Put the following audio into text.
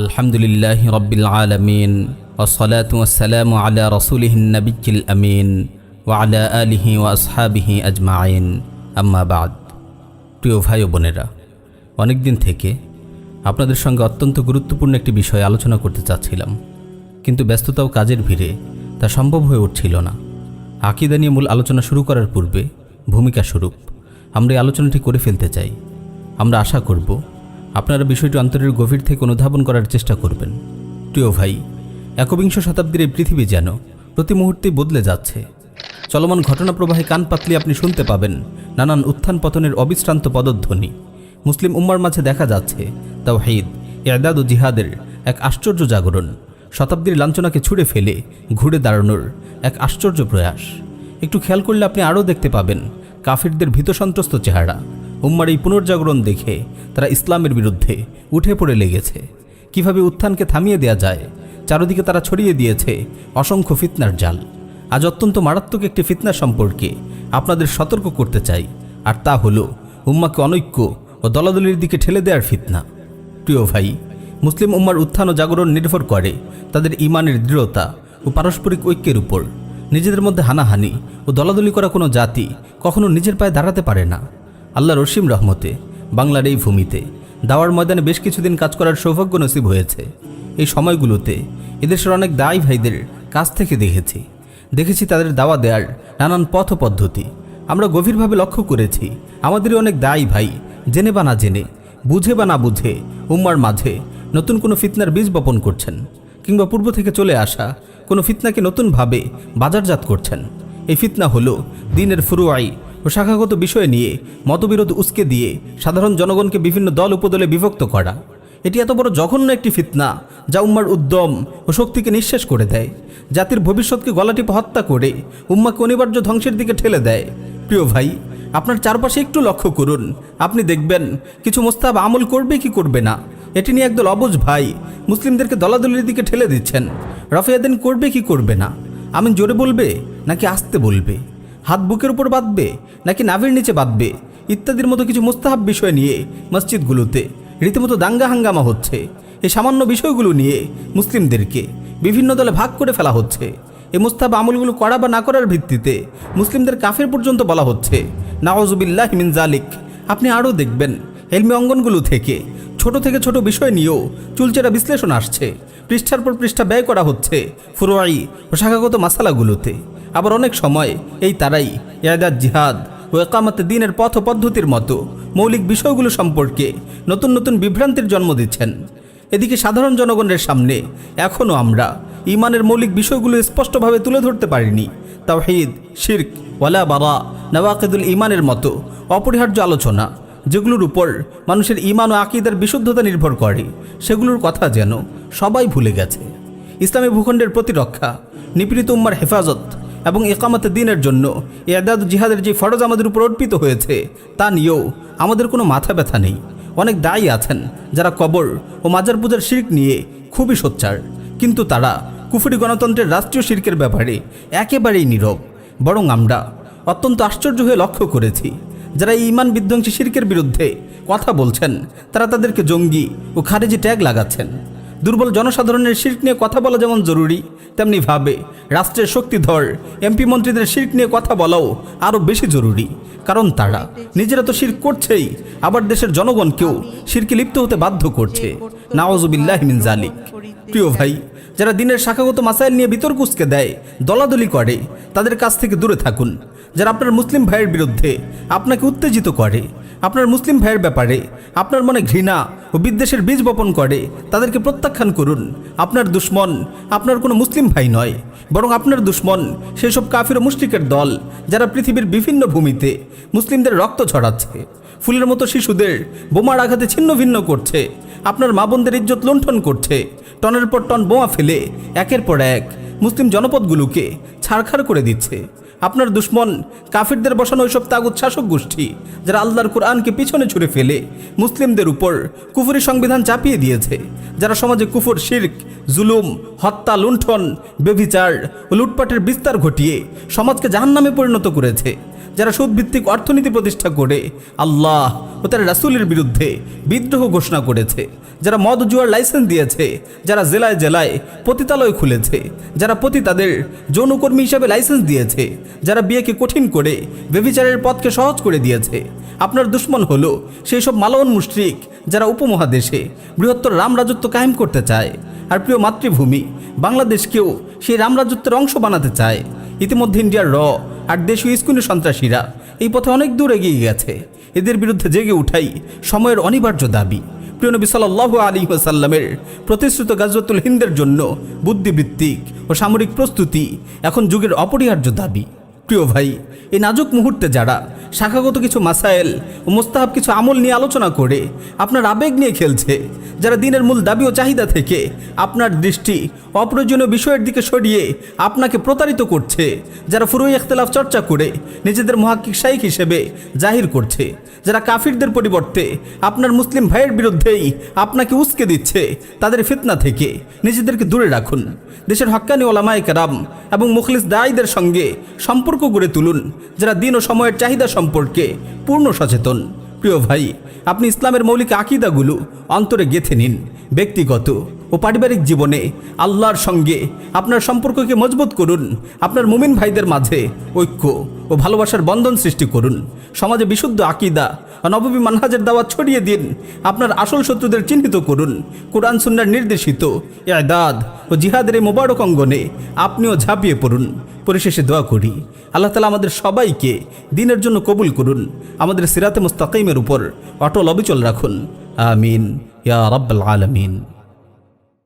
আলহামদুলিল্লাহ রব্বিল আলমিন ওসলাতাম আলা রসুলহিন নবিকিল আমিন ও আলা আলিহি ওয়াসহাবিহি আজমাইন। আম্মাবাদ প্রিয় ভাই ও বোনেরা অনেক দিন থেকে আপনাদের সঙ্গে অত্যন্ত গুরুত্বপূর্ণ একটি বিষয় আলোচনা করতে চাচ্ছিলাম, কিন্তু ব্যস্ততাও কাজের ভিড়ে তা সম্ভব হয়ে উঠছিল না। আকিদা নিয়ে মূল আলোচনা শুরু করার পূর্বে ভূমিকা স্বরূপ আমরা এই আলোচনাটি করে ফেলতে চাই। আমরা আশা করব আপনারা বিষয়টি অন্তরের গভীর থেকে অনুধাবন করার চেষ্টা করবেন। প্রিয় ভাই, একবিংশ শতাব্দীর এই পৃথিবী যেন প্রতি মুহূর্তেই বদলে যাচ্ছে। চলমান ঘটনা প্রবাহে কান পাতলে আপনি শুনতে পাবেন নানান উত্থান পতনের অবিশ্রান্ত পদধ্বনি। মুসলিম উম্মার মাঝে দেখা যাচ্ছে তাওহিদ এদাদ ও জিহাদের এক আশ্চর্য জাগরণ। শতাব্দীর লাঞ্ছনাকে ছুঁড়ে ফেলে ঘুরে দাঁড়ানোর এক আশ্চর্য প্রয়াস। একটু খেয়াল করলে আপনি আরও দেখতে পাবেন কাফিরদের ভীতসন্ত্রস্ত চেহারা। উম্মার এই পুনর্জাগরণ দেখে তারা ইসলামের বিরুদ্ধে উঠে পড়ে লেগেছে। কীভাবে উত্থানকে থামিয়ে দেয়া যায়, চারদিকে তারা ছড়িয়ে দিয়েছে অসংখ্য ফিতনার জাল। আজ অত্যন্ত মারাত্মক একটি ফিতনা সম্পর্কে আপনাদের সতর্ক করতে চাই, আর তা হলো উম্মাকে অনৈক্য ও দলাদলির দিকে ঠেলে দেওয়ার ফিতনা। প্রিয় ভাই, মুসলিম উম্মার উত্থান ও জাগরণ নির্ভর করে তাদের ইমানের দৃঢ়তা ও পারস্পরিক ঐক্যের উপর। নিজেদের মধ্যে হানাহানি ও দলাদলি করা কোনো জাতি কখনো নিজের পায়ে দাঁড়াতে পারে না। আল্লাহ রসিম রহমতে, বাংলার এই ভূমিতে, দাওয়ার ময়দানে বেশ কিছুদিন কাজ করার সৌভাগ্য নসিব হয়েছে। এই সময়গুলোতে এদেশের অনেক দায়ী ভাইদের কাছ থেকে দেখেছি। দেখেছি তাদের দাওয়া দেওয়ার নানান পথ পদ্ধতি। আমরা গভীরভাবে লক্ষ্য করেছি, আমাদেরই অনেক দায়ী ভাই জেনে বা না জেনে, বুঝে বা না বুঝে, উম্মার মাঝে নতুন কোনো ফিতনার বীজ বপন করছেন, কিংবা পূর্ব থেকে চলে আসা কোনো ফিতনাকে নতুনভাবে বাজারজাত করছেন। এই ফিতনা হলো দিনের ফুরুয়াই ও শাখাগত বিষয় নিয়ে মতবিরোধ উস্কে দিয়ে সাধারণ জনগণকে বিভিন্ন দল উপদলে বিভক্ত করা। এটি এত বড় জঘন্য একটি ফিতনা যা উম্মার উদ্যম ও শক্তিকে নিঃশেষ করে দেয়। জাতির ভবিষ্যৎকে গলাটিপে হত্যা করে উম্মাকে অনিবার্য ধ্বংসের দিকে ঠেলে দেয়। প্রিয় ভাই, আপনার চারপাশে একটু লক্ষ্য করুন। আপনি দেখবেন কিছু মোস্তাব আমল করবে কি করবে না। এটি নিয়ে একদল অবুজ ভাই মুসলিমদেরকে দলাদলির দিকে ঠেলে দিচ্ছেন। রফিয়াদিন করবে কি করবে না? আমিন জোরে বলবে নাকি আসতে বলবে? হাত বুকের উপর বাঁধবে নাকি নাভির নিচে বাঁধবে? ইত্যাদির মতো কিছু মুস্তাহাব বিষয় নিয়ে মসজিদগুলোতে রীতিমতো দাঙ্গা হাঙ্গামা হচ্ছে। এই সামান্য বিষয়গুলো নিয়ে মুসলিমদেরকে বিভিন্ন দলে ভাগ করে ফেলা হচ্ছে। এই মুস্তাহাব আমলগুলো করা বা না করার ভিত্তিতে মুসলিমদের কাফের পর্যন্ত বলা হচ্ছে। নাওয়াজুবিল্লাহ মিন জালিক আপনি আরও দেখবেন, হেলমি অঙ্গনগুলো থেকে ছোট থেকে ছোট বিষয় নিয়েও চুলচেরা বিশ্লেষণ আসছে। পৃষ্ঠার পর পৃষ্ঠা ব্যয় করা হচ্ছে ফুরোয়াই ও শাখাগত মাসালাগুলোতে। আবার অনেক সময় এই তারাই ইয়াদাত জিহাদ ও একামতে দিনের পথ পদ্ধতির মতো মৌলিক বিষয়গুলো সম্পর্কে নতুন নতুন বিভ্রান্তির জন্ম দিচ্ছেন। এদিকে সাধারণ জনগণের সামনে এখনও আমরা ইমানের মৌলিক বিষয়গুলো স্পষ্টভাবে তুলে ধরতে পারিনি। তাওহিদ, শির্ক, ওয়ালা বাবা নওয়াকিদুল ইমানের মতো অপরিহার্য আলোচনা যেগুলোর উপর মানুষের ইমান ও আকিদার বিশুদ্ধতা নির্ভর করে, সেগুলোর কথা যেন সবাই ভুলে গেছে। ইসলামী ভূখণ্ডের প্রতিরক্ষা, নিপীড়িত উম্মার হেফাজত এবং একামতে দিনের জন্য এদাদ জিহাদের যে ফরজ আমাদের উপর অর্পিত হয়েছে, তা নিয়েও আমাদের কোনো মাথা ব্যথা নেই। অনেক দায়ী আছেন যারা কবর ও মাজার পূজার শির্ক নিয়ে খুবই সোচ্চার। কিন্তু তারা কুফুরি গণতন্ত্রের রাষ্ট্রীয় শির্কের ব্যাপারে একেবারেই নীরব। বরং আমরা অত্যন্ত আশ্চর্য হয়ে লক্ষ্য করেছি, যারা এই ইমান বিধ্বংসী শির্কের বিরুদ্ধে কথা বলছেন, তারা তাদেরকে জঙ্গি ও খারেজি ট্যাগ লাগাচ্ছেন। দুর্বল জনসাধারণের শির্ক নিয়ে কথা বলা যেমন জরুরি, তেমনি ভাবে। রাষ্ট্রের শক্তিধর এমপি মন্ত্রীদের শির্ক নিয়ে কথা বলাও আরও বেশি জরুরি। কারণ তারা নিজেরা তো শির্ক করছেই, আবার দেশের জনগণকেও শিরকে লিপ্ত হতে বাধ্য করছে। নাওয়াজুবিল্লাহ মিন জালিক প্রিয় ভাই, যারা দিনের শাখাগত মাসাইল নিয়ে বিতর্ক উস্কে দেয়, দলাদলি করে, তাদের কাছ থেকে দূরে থাকুন। যারা আপনার মুসলিম ভাইয়ের বিরুদ্ধে আপনাকে উত্তেজিত করে আপনার মুসলিম ভাইয়ের ব্যাপারে, আপনার মনে ঘৃণা ও বিদ্বেষের বীজ বপন করে, তাদেরকে প্রত্যাখ্যান করুন। আপনার দুশ্মন আপনার কোনো মুসলিম ভাই নয়, বরং আপনার দুশ্মন সেসব কাফির ও মুশরিকের দল যারা পৃথিবীর বিভিন্ন ভূমিতে মুসলিমদের রক্ত ছড়াচ্ছে। ফুলের মতো শিশুদের বোমার আঘাতে ছিন্ন ভিন্ন করছে। আপনার মা বোনদের ইজ্জত লুণ্ঠন করছে। টনের পর টন বোমা ফেলে একের পর এক মুসলিম জনপদগুলোকে ছাড়খাড় করে দিচ্ছে। আপনার দুশ্মন কাফিরদের বসানো ওইসব তাগুত শাসক গোষ্ঠী, যারা আল্লাহর কোরআনকে পিছনে ছুড়ে ফেলে, মুসলিমদের উপর কুফুরি সংবিধান চাপিয়ে দিয়েছে, যারা সমাজে কুফুর, শির্ক, জুলুম, হত্যা, লুণ্ঠন বেভিচার ও লুটপাটের বিস্তার ঘটিয়ে সমাজকে জাহান্নামে পরিণত করেছে। যারা সুদভিত্তিক অর্থনীতি প্রতিষ্ঠা করে, আল্লাহ ও তার রাসুলের বিরুদ্ধে বিদ্রোহ ঘোষণা করেছে। যারা মদ জুয়ার লাইসেন্স দিয়েছে, যারা জেলায় জেলায় পতিতালয় খুলেছে, যারা পতিতাদের যৌনকর্মী হিসাবে লাইসেন্স দিয়েছে, যারা বিয়েকে কঠিন করে বেবিচারের পথকে সহজ করে দিয়েছে। আপনার দুশ্মন হলো সেই সব মালওয়ান মুশরিক যারা উপমহাদেশে বৃহত্তর রাম রাজত্ব কায়েম করতে চায়। আর প্রিয় মাতৃভূমি, বাংলাদেশকেও সেই রাম রাজত্বের অংশ বানাতে চায়। ইতিমধ্যে ইন্ডিয়ার র আর দেশীয় স্কুলের সন্ত্রাসীরা এই পথে অনেক দূর এগিয়ে গেছে। এদের বিরুদ্ধে জেগে উঠাই সময়ের অনিবার্য দাবি। প্রিয় নবী সাল্লাহ আলী সাল্লামের প্রতিশ্রুত গাজওয়াতুল হিন্দের জন্য বুদ্ধিবৃত্তিক ও সামরিক প্রস্তুতি এখন যুগের অপরিহার্য দাবি। প্রিয় ভাই, এই নাজুক মুহূর্তে যারা শাখাগত কিছু মাসায়েল ও মোস্তাহাব কিছু আমল নিয়ে আলোচনা করে আপনার আবেগ নিয়ে খেলছে যারা দিনের মূল দাবি ও চাহিদা থেকে আপনার দৃষ্টি অপ্রয়োজনীয় বিষয়ের দিকে সরিয়ে আপনাকে প্রতারিত করছে, যারা ফুরুই ইখতলাফ চর্চা করে নিজেদের মহাক্কিক শাইক হিসেবে জাহির করছে, যারা কাফিরদের পরিবর্তে আপনার মুসলিম ভাইয়ের বিরুদ্ধেই আপনাকে উস্কে দিচ্ছে, তাদের ফিতনা থেকে নিজেদেরকে দূরে রাখুন। দেশের হক্কানি ওলামায় কারাম এবং মুখলিস দায়ীদের সঙ্গে সম্পর্ক গড়ে তুলুন, যারা দিন ও সময়ের চাহিদা সম্পর্কে পূর্ণ সচেতন। প্রিয় ভাই আপনি ইসলামের মৌলিক আকিদাগুলো অন্তরে গেথে নিন। ব্যক্তিগত ও পারিবারিক জীবনে আল্লাহর সঙ্গে আপনার সম্পর্ককে মজবুত করুন, আপনার মুমিন ভাইদের মাঝে ঐক্য ও ভালোবাসার বন্ধন সৃষ্টি করুন। সমাজে বিশুদ্ধ আকিদা ও নববী মানহাজের দাওয়াত ছড়িয়ে দিন, আপনার আসল শত্রুদের চিহ্নিত করুন। কোরআন সুন্নার নির্দেশিত এদাদ ও জিহাদের এই মোবারক অঙ্গনে আপনিও ঝাঁপিয়ে পড়ুন। পরিশেষে দোয়া করি, আল্লাহ তালা আমাদের সবাইকে দিনের জন্য কবুল করুন, আমাদের সিরাতে মুস্তাকিমের উপর অটল অবিচল রাখুন। আমিন। ইয়া রাব্বাল আলামিন